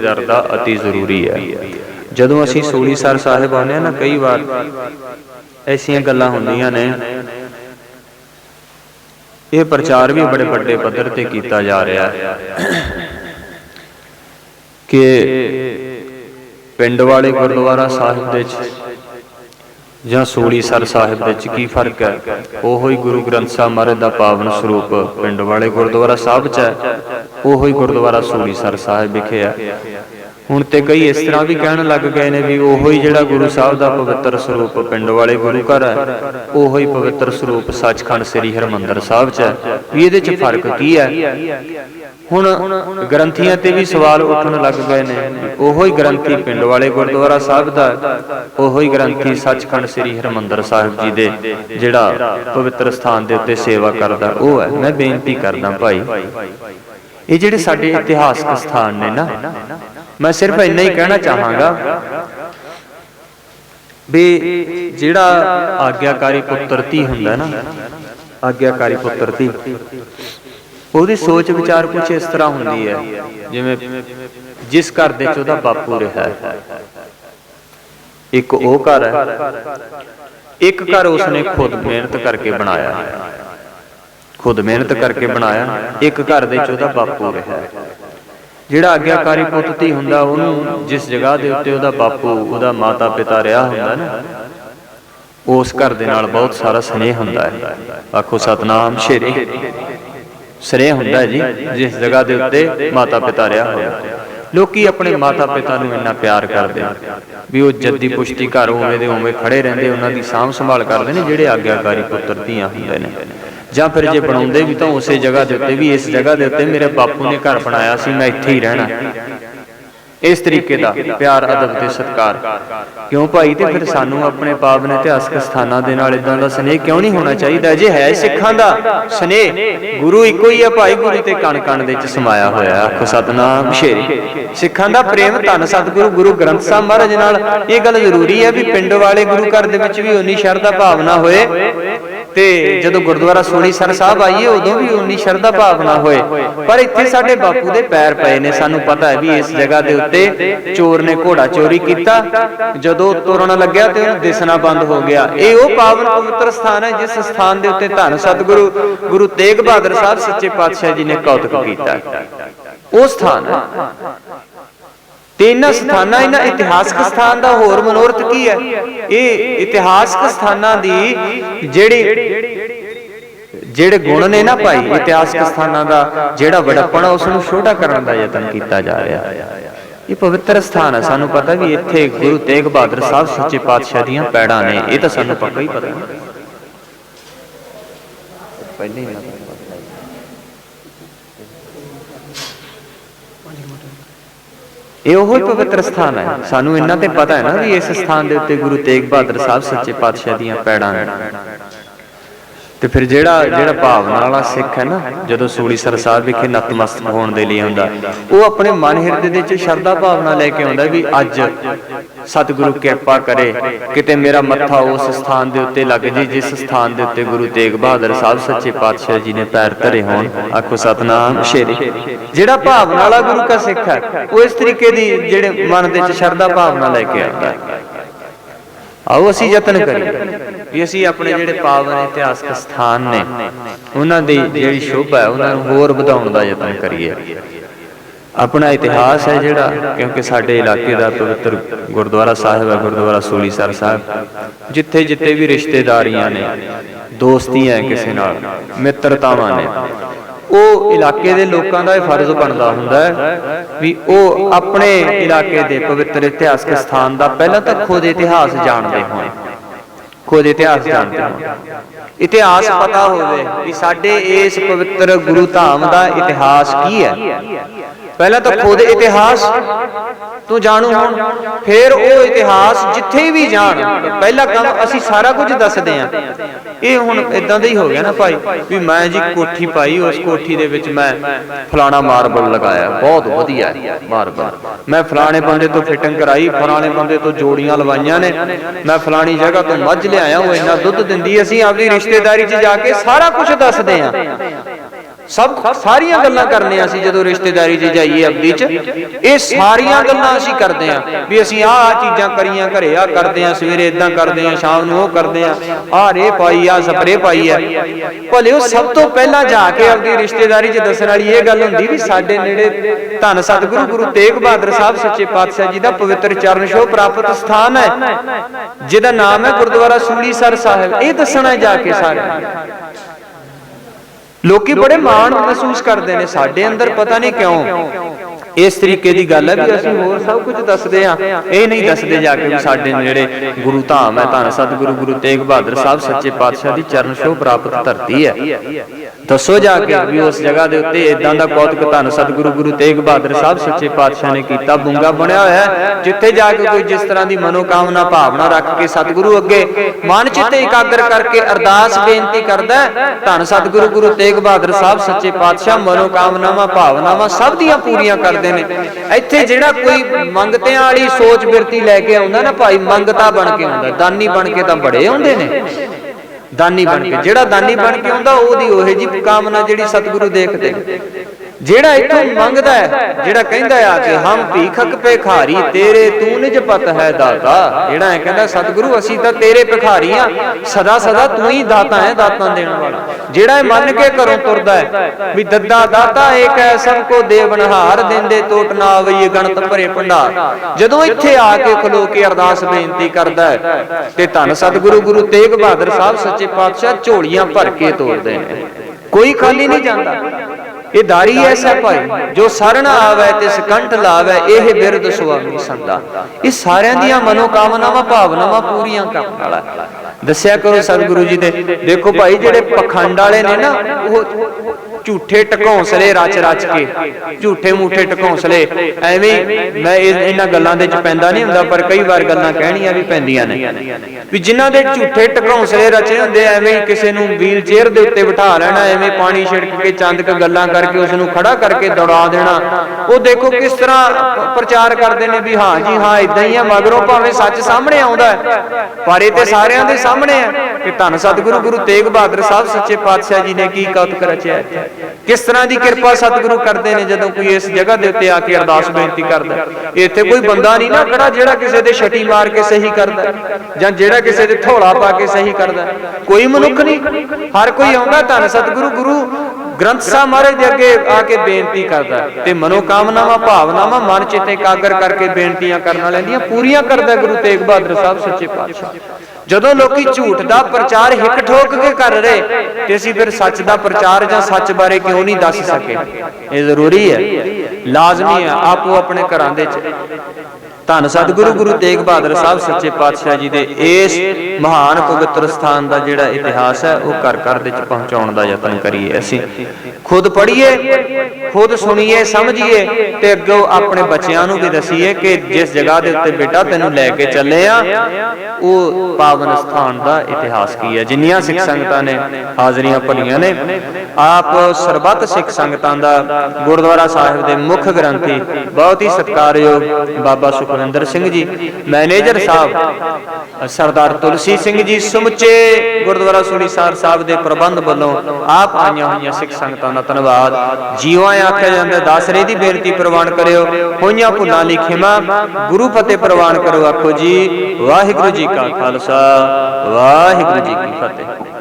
ਦਰ ਦਾ ਅਤੀ ਜ਼ਰੂਰੀ ਹੈ। ਜਦੋਂ ਅਸੀਂ ਸੂਲੀਸਰ ਸਾਹਿਬ ਆਉਂਦੇ ਹਾਂ ਨਾ, ਕਈ ਵਾਰ ਐਸੀਆਂ ਗੱਲਾਂ ਹੁੰਦੀਆਂ ਨੇ। ਇਹ ਪ੍ਰਚਾਰ ਵੀ ਬੜੇ ਵੱਡੇ ਪੱਧਰ ਤੇ ਕੀਤਾ ਜਾ ਰਿਹਾ ਹੈ। ਕਿ ਪਿੰਡ ਵਾਲੇ ਗੁਰਦੁਆਰਾ ਸਾਹਿਬ ਦੇ ਵਿੱਚ ਜਾਂ ਸੂਲੀਸਰ ਸਾਹਿਬ ਵਿੱਚ ਕੀ ਫ਼ਰਕ ਹੈ? ਉਹੋ ਹੀ ਗੁਰੂ ਗ੍ਰੰਥ ਸਾਹਿਬ ਮਹਾਰਾਜ ਦਾ ਪਾਵਨ ਸਰੂਪ ਪਿੰਡ ਵਾਲੇ ਗੁਰਦੁਆਰਾ ਸਾਹਿਬ 'ਚ ਹੈ। ਉਹੋ ਹੀ ਗੁਰਦੁਆਰਾ ਸੂਲੀਸਰ ਸਾਹਿਬ ਵਿਖੇ ਹੈ। ਹੁਣ ਤੇ ਕਈ ਇਸ ਤਰ੍ਹਾਂ ਵੀ ਕਹਿਣ ਲੱਗ ਗਏ ਨੇ ਵੀ ਉਹੋ ਹੀ ਜਿਹੜਾ ਗੁਰੂ ਸਾਹਿਬ ਦਾ ਪਵਿੱਤਰ ਸਰੂਪ ਪਿੰਡ ਵਾਲੇ ਗੁਰੂ ਘਰ ਹੈ, ਉਹੋ ਹੀ ਪਵਿੱਤਰ ਸਰੂਪ ਸੱਚਖੰਡ ਸ੍ਰੀ ਹਰਮੰਦਰ ਸਾਹਿਬ 'ਚ ਹੈ। ਵੀ ਇਹਦੇ 'ਚ ਫ਼ਰਕ ਕੀ ਹੈ? ਹੁਣ ਗ੍ਰੰਥੀਆਂ ਤੇ ਵੀ ਸਵਾਲ ਉੱਠਣ ਲੱਗ ਗਏ ਨੇ। ਉਹੋ ਹੀ ਗ੍ਰੰਥੀ ਪਿੰਡ ਵਾਲੇ ਗੁਰਦੁਆਰਾ ਸਾਹਿਬ ਦਾ, ਉਹੋ ਹੀ ਗ੍ਰੰਥੀ ਸੱਚਖੰਡ ਸ੍ਰੀ ਹਰਮੰਦਰ ਸਾਹਿਬ ਜੀ ਦੇ, ਜਿਹੜਾ ਪਵਿੱਤਰ ਸਥਾਨ ਦੇ ਉੱਤੇ ਸੇਵਾ ਕਰਦਾ, ਉਹ ਹੈ। ਮੈਂ ਬੇਨਤੀ ਕਰਦਾ ਭਾਈ, ਇਹ ਜਿਹੜੇ ਸਾਡੇ ਇਤਿਹਾਸਕ ਸਥਾਨ ਨੇ ਨਾ, ਮੈਂ ਸਿਰਫ ਇੰਨਾ ਹੀ ਕਹਿਣਾ ਚਾਹਾਂਗਾ ਵੀ ਜਿਹੜਾ ਆਗਿਆਕਾਰੀ ਪੁੱਤਰਤੀ ਹੁੰਦਾ ਨਾ, ਆਗਿਆਕਾਰੀ ਪੁੱਤਰਤੀ ਉਹਦੀ ਸੋਚ ਵਿਚਾਰ ਕੁਝ ਇਸ ਤਰ੍ਹਾਂ ਹੁੰਦੀ ਹੈ, ਜਿਵੇਂ ਜਿਸ ਘਰ ਦੇ ਚ ਉਹਦਾ ਬਾਪੂ ਰਿਹਾ ਹੈ। ਇੱਕ ਉਹ ਘਰ ਹੈ, ਇੱਕ ਘਰ ਉਸਨੇ ਖੁਦ ਮਿਹਨਤ ਕਰਕੇ ਬਣਾਇਆ। ਖੁਦ ਮਿਹਨਤ ਕਰਕੇ ਬਣਾਇਆ, ਇੱਕ ਘਰ ਦੇ ਚ ਉਹਦਾ ਬਾਪੂ ਰਿਹਾ ਜਿਹੜਾ ਆਗਿਆਕਾਰੀ ਪੁੱਤ ਧੀ ਹੁੰਦਾ, ਉਹਨੂੰ ਜਿਸ ਜਗ੍ਹਾ ਦੇ ਉੱਤੇ ਉਹਦਾ ਬਾਪੂ, ਉਹਦਾ ਮਾਤਾ ਪਿਤਾ ਰਿਹਾ ਹੁੰਦਾ ਨਾ, ਉਸ ਘਰ ਦੇ ਨਾਲ ਬਹੁਤ ਸਾਰਾ ਸਨੇਹ ਹੁੰਦਾ ਹੈ। ਆਖੋ, ਸਤਨਾਮ, ਸ਼ੇਰੇ। ਸਨੇਹ ਹੁੰਦਾ ਜੀ ਜਿਸ ਜਗ੍ਹਾ ਦੇ ਉੱਤੇ ਮਾਤਾ ਪਿਤਾ ਰਿਹਾ ਹੋਇਆ ਲੋਕੀ ਆਪਣੇ ਮਾਤਾ ਪਿਤਾ ਨੂੰ ਇੰਨਾ ਪਿਆਰ ਕਰਦੇ ਵੀ ਉਹ ਜੱਦੀ ਪੁਸ਼ਤੀ ਘਰ ਉਵੇਂ ਦੇ ਉਵੇਂ ਖੜੇ ਰਹਿੰਦੇ ਉਹਨਾਂ ਦੀ ਸਾਂਭ ਸੰਭਾਲ ਕਰਦੇ ਨੇ ਜਿਹੜੇ ਆਗਿਆਕਾਰੀ ਪੁੱਤਰ ਧੀਆਂ ਹੁੰਦੇ ਨੇ। ਜਾਂ ਫਿਰ ਜੇ ਬਣਾਉਂਦੇ ਵੀ ਤਾਂ ਉਸੇ ਜਗ੍ਹਾ ਦੇ ਉੱਤੇ ਵੀ ਇਸ ਜਗ੍ਹਾ ਦੇ ਉੱਤੇ ਮੇਰੇ ਬਾਪੂ ਨੇ ਘਰ ਬਣਾਇਆ ਸੀ ਮੈਂ ਇੱਥੇ ਹੀ ਰਹਿਣਾ। ਇਸ ਤਰੀਕੇ ਦਾ ਪਿਆਰ ਅਦਬ ਤੇ ਸਤਿਕਾਰ। ਕਿਉਂ ਭਾਈ? ਤੇ ਫਿਰ ਸਾਨੂੰ ਆਪਣੇ ਪਾਵਨ ਇਤਿਹਾਸਕ ਸਥਾਨਾਂ ਦੇ ਨਾਲ ਇਦਾਂ ਦਾ ਸਨੇਹ ਕਿਉਂ ਨਹੀਂ ਹੋਣਾ ਚਾਹੀਦਾ? ਜੇ ਹੈ ਸਿੱਖਾਂ ਦਾ ਸਨੇਹ। ਗੁਰੂ ਇੱਕੋ ਹੀ ਹੈ ਭਾਈ ਗੁਰੂ ਤੇ ਕਣ ਕਣ ਦੇ ਵਿੱਚ ਸਮਾਇਆ ਹੋਇਆ। ਆਖੋ ਸਤਨਾਮ ਸ਼ੇਰੀ ਸਿੱਖਾਂ ਦਾ ਪ੍ਰੇਮ ਧੰਨ ਸਤਿਗੁਰੂ ਗੁਰੂ ਗ੍ਰੰਥ ਸਾਹਿਬ ਮਹਾਰਾਜ ਨਾਲ ਇਹ ਗੱਲ ਜ਼ਰੂਰੀ ਹੈ ਵੀ ਪਿੰਡ ਵਾਲੇ ਗੁਰੂ ਘਰ ਦੇ ਵਿੱਚ ਵੀ ਉਨੀ ਸ਼ਰਧਾ ਭਾਵਨਾ ਹੋਏ। ਤੇ ਜਦੋਂ ਗੁਰਦੁਆਰਾ ਸੋਣੀਸਰ ਸਾਹਿਬ ਆਈਏ, ਉਦੋਂ ਵੀ ਉਨੀ ਸ਼ਰਧਾ ਭਾਵਨਾ ਹੋਏ। ਪਰ ਇੱਥੇ ਸਾਡੇ ਬਾਪੂ ਦੇ ਪੈਰ ਪਏ ਨੇ, ਸਾਨੂੰ ਪਤਾ ਹੈ ਵੀ ਇਸ ਜਗ੍ਹਾ ਦੇ ਉੱਤੇ ਚੋਰ ਨੇ ਘੋੜਾ ਚੋਰੀ ਕੀਤਾ। ਜਦੋਂ ਤੁਰਨ ਲੱਗਿਆ ਤੇ ਉਹਨੂੰ ਦਿਸਣਾ ਬੰਦ ਹੋ ਗਿਆ। ਇਹ ਉਹ ਪਾਵਨ ਪਵਿੱਤਰ ਸਥਾਨ ਹੈ, ਜਿਸ ਸਥਾਨ ਦੇ ਉੱਤੇ ਧੰਨ ਸਤਿਗੁਰੂ, ਗੁਰੂ ਤੇਗ ਬਹਾਦਰ ਸਾਹਿਬ ਸੱਚੇ ਪਾਤਸ਼ਾਹ ਜੀ ਨੇ ਕੌਤਕ ਕੀਤਾ। ਉਹ ਸਥਾਨ ਹੈ ਤੇ ਇਹਨਾਂ ਸਥਾਨਾਂ, ਇਹਨਾਂ ਇਤਿਹਾਸਕ ਸਥਾਨ ਦਾ ਹੋਰ ਮਨੋਰਥ ਕੀ ਹੈ? ਇਹ ਇਤਿਹਾਸਕ ਸਥਾਨਾਂ ਦੀ ਜਿਹੜੀ ਜਿਹੜੇ ਗੁਣ ਨੇ ਨਾ ਭਾਈ, ਇਤਿਹਾਸਕ ਸਥਾਨਾਂ ਦਾ ਜਿਹੜਾ ਵਡੱਪਣ ਆ ਉਸ ਨੂੰ ਛੋਟਾ ਕਰਨ ਦਾ ਯਤਨ ਕੀਤਾ ਜਾ ਰਿਹਾ। ਇਹ ਪਵਿੱਤਰ ਸਥਾਨ ਹੈ ਸਾਨੂੰ ਪਤਾ ਵੀ ਇੱਥੇ ਗੁਰੂ ਤੇਗ ਬਹਾਦਰ ਸਾਹਿਬ ਸੱਚੇ ਪਾਤਸ਼ਾਹ ਦੀਆਂ ਪੈੜਾਂ ਨੇ, ਇਹ ਤਾਂ ਸਾਨੂੰ ਪੱਕਾ ਹੀ ਪਤਾ। ਪਹਿਲੇ ਹੀ ਇਹ ਉਹ ਹੀ ਪਵਿੱਤਰ ਸਥਾਨ ਹੈ। ਸਾਨੂੰ ਇੰਨਾ ਤੇ ਪਤਾ ਹੈ ਨਾ ਵੀ ਇਸ ਸਥਾਨ ਦੇ ਉੱਤੇ ਗੁਰੂ ਤੇਗ ਬਹਾਦਰ ਸਾਹਿਬ ਸੱਚੇ ਪਾਤਸ਼ਾਹ ਦੀਆਂ ਪੈੜਾਂ ਨੇ। ਤੇ ਫਿਰ ਜਿਹੜਾ ਜਿਹੜਾ ਭਾਵਨਾ ਵਾਲਾ ਸਿੱਖ ਹੈ ਨਾ, ਜਦੋਂ ਸੂਲੀਸਰ ਸਾਹਿਬ ਵਿਖੇ ਨਤਮਸਤਕ ਹੋਣ ਦੇ ਲਈ ਆਉਂਦਾ, ਉਹ ਆਪਣੇ ਮਨ ਹਿਰਦੇ ਦੇ ਵਿੱਚ ਸ਼ਰਧਾ ਭਾਵਨਾ ਲੈ ਕੇ ਆਉਂਦਾ ਵੀ ਅੱਜ ਸਤਿਗੁਰੂ ਕਿਰਪਾ ਕਰੇ, ਕਿਤੇ ਮੇਰਾ ਮੱਥਾ ਉਸ ਸਥਾਨ ਦੇ ਉੱਤੇ ਲੱਗ ਜੇ, ਜਿਸ ਸਥਾਨ ਦੇ ਉੱਤੇ ਗੁਰੂ ਤੇਗ ਬਹਾਦਰ ਸਾਹਿਬ ਸੱਚੇ ਪਾਤਸ਼ਾਹ ਜੀ ਨੇ ਪੈਰ ਧਰੇ ਹੋਣ। ਆਖੋ ਸਤਨਾਮ, ਸ਼ੇਰੇ। ਜਿਹੜਾ ਭਾਵਨਾ ਵਾਲਾ ਗੁਰੂ ਕਾ ਸਿੱਖ ਹੈ, ਉਹ ਇਸ ਤਰੀਕੇ ਦੀ ਜਿਹੜੇ ਮਨ ਦੇ ਵਿੱਚ ਸ਼ਰਧਾ ਭਾਵਨਾ ਲੈ ਕੇ ਆਉਂਦਾ। ਆਓ ਅਸੀਂ ਯਤਨ ਕਰੀਏ। ਵੀ ਅਸੀਂ ਆਪਣੇ ਜਿਹੜੇ ਪਾਵਨ ਇਤਿਹਾਸਕ ਸਥਾਨ ਨੇ, ਉਹਨਾਂ ਦੀ ਜਿਹੜੀ ਸ਼ੋਭਾ ਹੈ, ਉਹਨਾਂ ਨੂੰ ਹੋਰ ਵਧਾਉਣ ਦਾ ਯਤਨ ਕਰੀਏ। ਆਪਣਾ ਇਤਿਹਾਸ ਹੈ ਜਿਹੜਾ, ਕਿਉਂਕਿ ਸਾਡੇ ਇਲਾਕੇ ਦਾ ਪਵਿੱਤਰ ਗੁਰਦੁਆਰਾ ਸਾਹਿਬ ਹੈ, ਗੁਰਦੁਆਰਾ ਸੂਲੀਸਰ ਸਾਹਿਬ, ਜਿੱਥੇ ਜਿੱਥੇ ਵੀ ਰਿਸ਼ਤੇਦਾਰੀਆਂ ਨੇ ਦੋਸਤੀਆਂ ਕਿਸੇ ਨਾਲ, ਮਿੱਤਰਤਾਵਾਂ ਨੇ, ਉਹ ਇਲਾਕੇ ਦੇ ਲੋਕਾਂ ਦਾ ਇਹ ਫਰਜ਼ ਬਣਦਾ ਹੁੰਦਾ ਹੈ ਵੀ ਉਹ ਆਪਣੇ ਇਲਾਕੇ ਦੇ ਪਵਿੱਤਰ ਇਤਿਹਾਸਕ ਸਥਾਨ ਦਾ ਪਹਿਲਾਂ ਤਾਂ ਖੁਦ ਇਤਿਹਾਸ ਜਾਣਦੇ ਹੋਣ। ਖੁਦ ਇਤਿਹਾਸ ਜਾਣਦੇ ਹੋਣ ਇਤਿਹਾਸ ਪਤਾ ਹੋਵੇ ਵੀ ਸਾਡੇ ਇਸ ਪਵਿੱਤਰ ਗੁਰੂ ਧਾਮ ਦਾ ਇਤਿਹਾਸ ਕੀ ਹੈ। ਪਹਿਲਾਂ ਤਾਂ ਖੁਦ ਇਤਿਹਾਸ ਤੋਂ ਜਾਣੂ ਹੋਣ। ਫਿਰ ਉਹ ਇਤਿਹਾਸ ਜਿੱਥੇ ਵੀ ਜਾਣ। ਪਹਿਲਾ ਕੰਮ ਅਸੀਂ ਸਾਰਾ ਕੁਝ ਦੱਸਦੇ ਆਂ। ਇਹ ਹੁਣ ਇਦਾਂ ਦਾ ਹੀ ਹੋ ਗਿਆ ਨਾ ਭਾਈ, ਵੀ ਮੈਂ ਜੀ ਕੋਠੀ ਪਾਈ, ਉਸ ਕੋਠੀ ਦੇ ਵਿੱਚ ਮੈਂ ਫਲਾਣਾ ਮਾਰਬਲ ਲਗਾਇਆ। ਬਹੁਤ ਵਧੀਆ ਮਾਰਬਲ। ਮੈਂ ਫਲਾਣੇ ਬੰਦੇ ਤੋਂ ਫਿਟਿੰਗ ਕਰਾਈ, ਫਲਾਣੇ ਬੰਦੇ ਤੋਂ ਜੋੜੀਆਂ ਲਵਾਈਆਂ ਨੇ। ਮੈਂ ਫਲਾਣੀ ਜਗ੍ਹਾ ਤੋਂ ਮੱਝ ਲਿਆਇਆ, ਉਹ ਇੰਨਾ ਦੁੱਧ ਦਿੰਦੀ ਅਸੀਂ ਆਪਣੀ ਰਿਸ਼ਤੇਦਾਰੀ 'ਚ ਜਾ ਕੇ ਸਾਰਾ ਕੁਝ ਦੱਸਦੇ ਆਂ। ਸਭ ਸਾਰੀਆਂ ਗੱਲਾਂ ਕਰਨੇ ਆ ਅਸੀਂ ਜਦੋਂ ਰਿਸ਼ਤੇਦਾਰੀ 'ਚ ਜਾਈਏ ਅਬਦੀ 'ਚ ਇਹ ਸਾਰੀਆਂ ਗੱਲਾਂ ਅਸੀਂ ਕਰਦੇ ਆ ਵੀ ਅਸੀਂ ਆਹ ਆਹ ਚੀਜ਼ਾਂ ਕਰੀਆਂ ਘਰੇ ਆ ਕਰਦੇ ਆ ਸਵੇਰੇ ਇਦਾਂ ਕਰਦੇ ਆ ਸ਼ਾਮ ਨੂੰ ਉਹ ਕਰਦੇ ਆ ਆਹ ਰੇ ਪਾਈ ਆ ਸਪਰੇ ਪਾਈ ਆ ਭਲੇ ਉਹ ਸਭ ਤੋਂ ਪਹਿਲਾਂ ਜਾ ਕੇ ਆਪਦੀ ਰਿਸ਼ਤੇਦਾਰੀ 'ਚ ਦੱਸਣ ਵਾਲੀ ਇਹ ਗੱਲ ਹੁੰਦੀ ਵੀ ਸਾਡੇ ਨੇੜੇ ਧੰਨ ਸਤਿਗੁਰੂ ਗੁਰੂ ਤੇਗ ਬਹਾਦਰ ਸਾਹਿਬ ਸੱਚੇ ਪਾਤਸ਼ਾਹ ਜੀ ਦਾ ਪਵਿੱਤਰ ਚਰਨ ਛੋਹ ਪ੍ਰਾਪਤ ਸਥਾਨ ਹੈ ਜਿਹਦਾ ਨਾਮ ਹੈ ਗੁਰਦੁਆਰਾ ਸੂਲੀਸਰ ਸਾਹਿਬ। ਇਹ ਦੱਸਣਾ ਜਾ ਕੇ ਸਾਰਿਆਂ ਨੂੰ। ਲੋਕੀ ਬੜੇ ਮਾਣ ਮਹਿਸੂਸ ਕਰਦੇ ਨੇ ਸਾਡੇ ਅੰਦਰ ਪਤਾ ਨਹੀਂ ਕਿਉਂ। ਇਸ ਤਰੀਕੇ ਦੀ ਗੱਲ ਹੈ ਵੀ ਅਸੀਂ ਹੋਰ ਸਭ ਕੁਝ ਦੱਸਦੇ ਆ ਇਹ ਨਹੀਂ ਦੱਸਦੇ ਜਾ ਕੇ ਵੀ ਸਾਡੇ ਨੇੜੇ ਗੁਰੂ ਧਾਮ ਹੈ, ਧੰਨ ਸਤਿਗੁਰੂ, ਗੁਰੂ ਤੇਗ ਬਹਾਦਰ ਸਾਹਿਬ ਸੱਚੇ ਪਾਤਸ਼ਾਹ ਦੀ ਚਰਨ ਛੋਹ ਪ੍ਰਾਪਤ ਧਰਤੀ ਹੈ। ਦੱਸੋ ਜਾ ਕੇ ਵੀ ਉਸ ਜਗ੍ਹਾ ਦੇ ਉੱਤੇ ਇਦਾਂ ਦਾ ਕੌਤਕ ਧੰਨ ਸਤਿਗੁਰੂ, ਗੁਰੂ ਤੇਗ ਬਹਾਦਰ ਸਾਹਿਬ ਸੱਚੇ ਪਾਤਸ਼ਾਹ ਨੇ ਕੀਤਾ, ਬੁੰਗਾ ਬਣਿਆ ਹੋਇਆ ਹੈ, ਜਿੱਥੇ ਜਾ ਕੇ ਕੋਈ ਜਿਸ ਤਰ੍ਹਾਂ ਦੀ ਮਨੋਕਾਮਨਾ, ਭਾਵਨਾ ਰੱਖ ਕੇ ਸਤਿਗੁਰੂ ਅੱਗੇ ਮਨ ਚਿੱਤ ਇਕਾਗਰ ਕਰਕੇ ਅਰਦਾਸ ਬੇਨਤੀ ਕਰਦਾ ਧੰਨ ਸਤਿਗੁਰੂ, ਗੁਰੂ ਤੇਗ ਬਹਾਦਰ ਸਾਹਿਬ ਸੱਚੇ ਪਾਤਸ਼ਾਹ ਮਨੋਕਾਮਨਾਵਾਂ, ਭਾਵਨਾਵਾਂ ਸਭ ਦੀਆਂ ਪੂਰੀਆਂ ਕਰਦੇ ਨੇ। ਇੱਥੇ ਜਿਹੜਾ ਕੋਈ ਮੰਗਤਿਆਂ ਵਾਲੀ ਸੋਚ ਬਿਰਤੀ ਲੈ ਕੇ ਆਉਂਦਾ ਨਾ ਭਾਈ, ਮੰਗਤਾ ਬਣ ਕੇ ਆਉਂਦਾ। ਦਾਨੀ ਬਣ ਕੇ ਤਾਂ ਬੜੇ ਆਉਂਦੇ ਨੇ। ਦਾਨੀ ਬਣ ਕੇ। ਜਿਹੜਾ ਦਾਨੀ ਬਣ ਕੇ ਆਉਂਦਾ, ਉਹਦੀ ਉਹੇ ਜੀ ਕਾਮਨਾ ਜਿਹੜੀ ਸਤਿਗੁਰੂ ਦੇਖਦੇ ਜਿਹੜਾ ਇੱਥੋਂ ਮੰਗਦਾ ਹੈ, ਜਿਹੜਾ ਕਹਿੰਦਾ ਆ ਕਿ ਹਮ ਭੀਖਕ ਭਿਖਾਰੀ, ਤੇਰੇ ਤੂੰ ਨਿਜ ਪਤ ਹੈ ਦਾਤਾ। ਜਿਹੜਾ ਇਹ ਕਹਿੰਦਾ, ਸਤਿਗੁਰੂ, ਅਸੀਂ ਤਾਂ ਤੇਰੇ ਭਿਖਾਰੀ ਆ। ਸਦਾ ਸਦਾ ਤੂੰ ਹੀ ਦਾਤਾ ਹੈ, ਦਾਤਾਂ ਦੇਣ ਵਾਲਾ। ਜਿਹੜਾ ਇਹ ਮੰਨ ਕੇ ਘਰੋਂ ਤੁਰਦਾ ਹੈ ਵੀ ਦੱਦਾ ਦਾਤਾ ਏਕ ਹੈ ਸਭ ਕੋ ਦੇਵਨਹਾਰ, ਦਿੰਦੇ ਟੋਟ ਨਾ ਆਵਈ ਗਣਤ ਭਰੇ ਭੰਡਾਰ। ਜਦੋਂ ਇੱਥੇ ਆ ਕੇ ਖਲੋ ਕੇ ਅਰਦਾਸ ਬੇਨਤੀ ਕਰਦਾ ਹੈ, ਤੇ ਧੰਨ ਸਤਿਗੁਰੂ, ਗੁਰੂ ਤੇਗ ਬਹਾਦਰ ਸਾਹਿਬ, ਸੱਚੇ ਪਾਤਸ਼ਾਹ ਝੋਲੀਆਂ ਭਰ ਕੇ ਤੋਰਦੇ ਨੇ। ਕੋਈ ਖਾਲੀ ਨਹੀਂ ਜਾਂਦਾ। ਇਹ ਦਾਰੀ ਐਸਾ ਭਾਈ, ਜੋ ਸਰਣ ਆਵੇ ਤੇ ਸਕੰਠ ਲਾਵੇ, ਇਹ ਬਿਰਦ ਸੁਆਮੀ ਸੰਦਾ ਇਹ ਸਾਰਿਆਂ ਦੀਆਂ ਮਨੋਕਾਮਨਾਵਾਂ, ਭਾਵਨਾਵਾਂ ਪੂਰੀਆਂ ਕਰਨ ਵਾਲਾ। ਦੱਸਿਆ ਕਰੋ ਸਤਿਗੁਰੂ ਜੀ ਦੇ ਦੇਖੋ ਭਾਈ ਜਿਹੜੇ ਪਖੰਡ ਵਾਲੇ ਨੇ ਨਾ, ਉਹ ਝੂਠੇ ਟਕੌਂਸਲੇ ਰਚ ਰਚ ਕੇ, ਝੂਠੇ ਮੂਠੇ ਟਕੌਂਸਲੇ ਐਵੇਂ ਮੈਂ ਇਹਨਾਂ ਗੱਲਾਂ ਦੇ ਚ ਪੈਂਦਾ ਨਹੀਂ ਹੁੰਦਾ, ਪਰ ਕਈ ਵਾਰ ਗੱਲਾਂ ਕਹਿਣੀਆਂ ਵੀ ਪੈਂਦੀਆਂ ਨੇ। ਵੀ ਜਿਨ੍ਹਾਂ ਦੇ ਝੂਠੇ ਟਕੌਂਸਲੇ ਰਚੇ ਹੁੰਦੇ ਐਵੇਂ ਕਿਸੇ ਨੂੰ ਵੀਲ ਚੇਅਰ ਦੇ ਉੱਤੇ ਬਿਠਾ ਲੈਣਾ, ਐਵੇਂ ਪਾਣੀ ਛਿੜਕ ਕੇ ਚੰਦ ਕ ਗੱਲਾਂ ਕਰਕੇ ਉਸ ਨੂੰ ਖੜਾ ਕਰਕੇ ਦੌੜਾ ਦੇਣਾ। ਉਹ ਦੇਖੋ ਕਿਸ ਤਰ੍ਹਾਂ ਪ੍ਰਚਾਰ ਕਰਦੇ ਨੇ ਵੀ ਹਾਂ ਜੀ ਹਾਂ ਇਦਾਂ ਹੀ ਆ, ਮਗਰੋਂ ਭਾਵੇਂ ਸੱਚ ਸਾਹਮਣੇ ਆਉਂਦਾ ਪਰ ਇਹ ਤੇ ਸਾਰਿਆਂ ਦੇ ਸਾਹਮਣੇ ਆ ਕਿ ਧੰਨ ਸਤਿਗੁਰੂ ਗੁਰੂ ਤੇਗ ਬਹਾਦਰ ਸਾਹਿਬ ਸੱਚੇ ਪਾਤਸ਼ਾਹ ਜੀ ਨੇ ਕੀ ਕੌਤਕ ਰਚਿਆ ਕਿਸ ਤਰ੍ਹਾਂ ਦੀ ਕਿਰਪਾ ਸਤਿਗੁਰੂ ਕਰਦੇ ਨੇ ਜਦੋਂ ਕੋਈ ਇਸ ਜਗ੍ਹਾ ਦੇ ਉੱਤੇ ਆ ਕੇ ਅਰਦਾਸ ਬੇਨਤੀ ਕਰਦਾ ਇੱਥੇ ਕੋਈ ਬੰਦਾ ਨਹੀਂ ਨਾ ਖੜਾ ਜਿਹੜਾ ਕਿਸੇ ਦੇ ਛਟੀ ਮਾਰ ਕੇ ਸਹੀ ਕਰਦਾ ਜਾਂ ਜਿਹੜਾ ਕਿਸੇ ਦੇ ਥੋੜਾ ਪਾ ਕੇ ਸਹੀ ਕਰਦਾ ਕੋਈ ਮਨੁੱਖ ਨਹੀਂ। ਹਰ ਕੋਈ ਆਉਂਦਾ ਧੰਨ ਸਤਿਗੁਰੂ ਗੁਰੂ ਗ੍ਰੰਥ ਸਾਹਿਬ ਮਹਾਰਾਜ ਦੇ ਅੱਗੇ ਆ ਕੇ ਬੇਨਤੀ ਕਰਦਾ ਤੇ ਮਨੋਕਾਮਨਾਵਾਂ, ਭਾਵਨਾਵਾਂ ਮਨ ਚਿੱਤ ਇਕਾਗਰ ਕਰਕੇ ਬੇਨਤੀਆਂ ਕਰਨ ਵਾਲਿਆਂ ਦੀਆਂ ਪੂਰੀਆਂ ਕਰਦਾ ਗੁਰੂ ਤੇਗ ਬਹਾਦਰ ਸਾਹਿਬ ਸੱਚੇ ਪਾਤਸ਼ਾਹ। ਜਦੋਂ ਲੋਕੀ ਝੂਠ ਦਾ ਪ੍ਰਚਾਰ ਹਿੱਕ ਠੋਕ ਕੇ ਕਰ ਰਹੇ, ਤੇ ਅਸੀਂ ਫਿਰ ਸੱਚ ਦਾ ਪ੍ਰਚਾਰ ਜਾਂ ਸੱਚ ਬਾਰੇ ਕਿਉਂ ਨਹੀਂ ਦੱਸ ਸਕੇ? ਇਹ ਜ਼ਰੂਰੀ ਹੈ। ਲਾਜ਼ਮੀ ਹੈ। ਆਪੋ ਆਪਣੇ ਘਰਾਂ ਦੇ ਚ ਧੰਨ ਸਤਿਗੁਰੂ ਗੁਰੂ ਤੇਗ ਬਹਾਦਰ ਸਾਹਿਬ ਸੱਚੇ ਪਾਤਸ਼ਾਹ ਜੀ ਦੇ ਇਸ ਮਹਾਨ ਪਵਿੱਤਰ ਸਥਾਨ ਦਾ ਜਿਹੜਾ ਇਤਿਹਾਸ ਹੈ, ਉਹ ਘਰ ਘਰ ਦੇ ਚ ਪਹੁੰਚਾਉਣ ਦਾ ਯਤਨ ਕਰੀਏ। ਅਸੀਂ ਖੁਦ ਪੜ੍ਹੀਏ, ਖੁਦ ਸੁਣੀਏ, ਸਮਝੀਏ ਤੇ ਅੱਗੋਂ ਆਪਣੇ ਬੱਚਿਆਂ ਨੂੰ ਵੀ ਦਸੀਏ ਕਿ ਜਿਸ ਜਗ੍ਹਾ ਦੇ ਉੱਤੇ ਬੇਟਾ ਤੈਨੂੰ ਲੈ ਕੇ ਚੱਲੇ ਆ, ਉਹ ਪਾਵਨ ਸਥਾਨ ਦਾ ਇਤਿਹਾਸ ਕੀ ਹੈ? ਜਿੰਨੀਆਂ ਸਿੱਖ ਸੰਗਤਾਂ ਨੇ ਹਾਜ਼ਰੀਆਂ ਭਰੀਆਂ ਨੇ ਆਪ ਸਰਬੱਤ ਸਿੱਖ ਸੰਗਤਾਂ ਦਾ ਗੁਰਦੁਆਰਾ ਸਾਹਿਬ ਦੇ ਮੁੱਖ ਗ੍ਰੰਥੀ, ਬਹੁਤ ਹੀ ਸਤਿਕਾਰਯੋਗ ਬਾਬਾ ਸੁਖਵਿੰਦਰ ਸਿੰਘ ਜੀ, ਮੈਨੇਜਰ ਸਾਹਿਬ, ਸਰਦਾਰ ਤੁਲਸੀ ਸਿੰਘ ਜੀ ਸਮੁੱਚੇ ਗੁਰਦੁਆਰਾ ਸੁਣੀਸਾਰ ਸਾਹਿਬ ਦੇ ਪ੍ਰਬੰਧ ਵੱਲੋਂ ਆਪ ਆਈਆਂ ਹੋਈਆਂ ਸਿੱਖ ਸੰਗਤਾਂ ਦਾ ਧੰਨਵਾਦ। ਜੀਵਾਂ ਆਖਿਆ ਜਾਂਦਾ, ਦਾਸਰੇ ਦੀ ਬੇਨਤੀ ਪ੍ਰਵਾਨ ਕਰਿਓ, ਹੋਈਆਂ ਭੁੱਲਾਂ ਲਈ ਖਿਮਾ ਗੁਰੂ ਫਤਿਹ ਪ੍ਰਵਾਨ ਕਰੋ ਆਖੋ ਜੀ, ਵਾਹਿਗੁਰੂ ਜੀ ਕਾ ਖਾਲਸਾ, ਵਾਹਿਗੁਰੂ ਜੀ ਕੀ ਫਤਿਹ।